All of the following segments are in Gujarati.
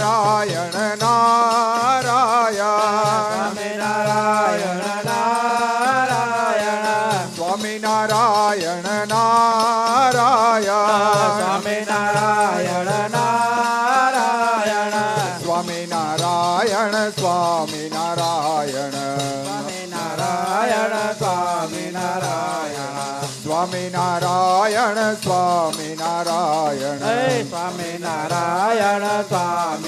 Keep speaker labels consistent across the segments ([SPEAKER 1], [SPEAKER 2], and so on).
[SPEAKER 1] நாராயண நாராயண
[SPEAKER 2] நாராயண நாராயண
[SPEAKER 1] சுவாமி நாராயண நாராயண
[SPEAKER 2] சுவாமி நாராயண நாராயண
[SPEAKER 1] சுவாமி நாராயண சுவாமி நாராயண
[SPEAKER 2] நாராயண சுவாமி நாராயண
[SPEAKER 1] சுவாமி நாராயண சுவாமி நாராயண
[SPEAKER 2] சுவாமி நாராயண சுவாமி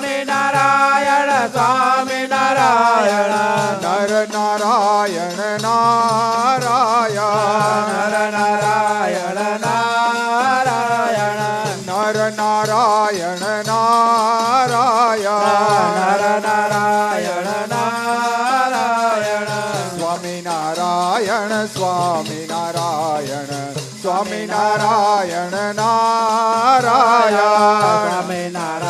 [SPEAKER 2] સ્વામી નારાયણ સ્વામી નારાયણ
[SPEAKER 1] નર નારાયણ નારાયણ નર
[SPEAKER 2] નારાયણ નારાયણ.
[SPEAKER 1] નર નારાયણ નારાયણ. નર
[SPEAKER 2] નારાયણ નારાયણ.
[SPEAKER 1] સ્વામી નારાયણ સ્વામી નારાયણ સ્વામી નારાયણ નારાયણ. સ્વામી
[SPEAKER 2] નારાયણ.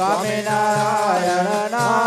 [SPEAKER 2] સ્વામિનારાયણ ના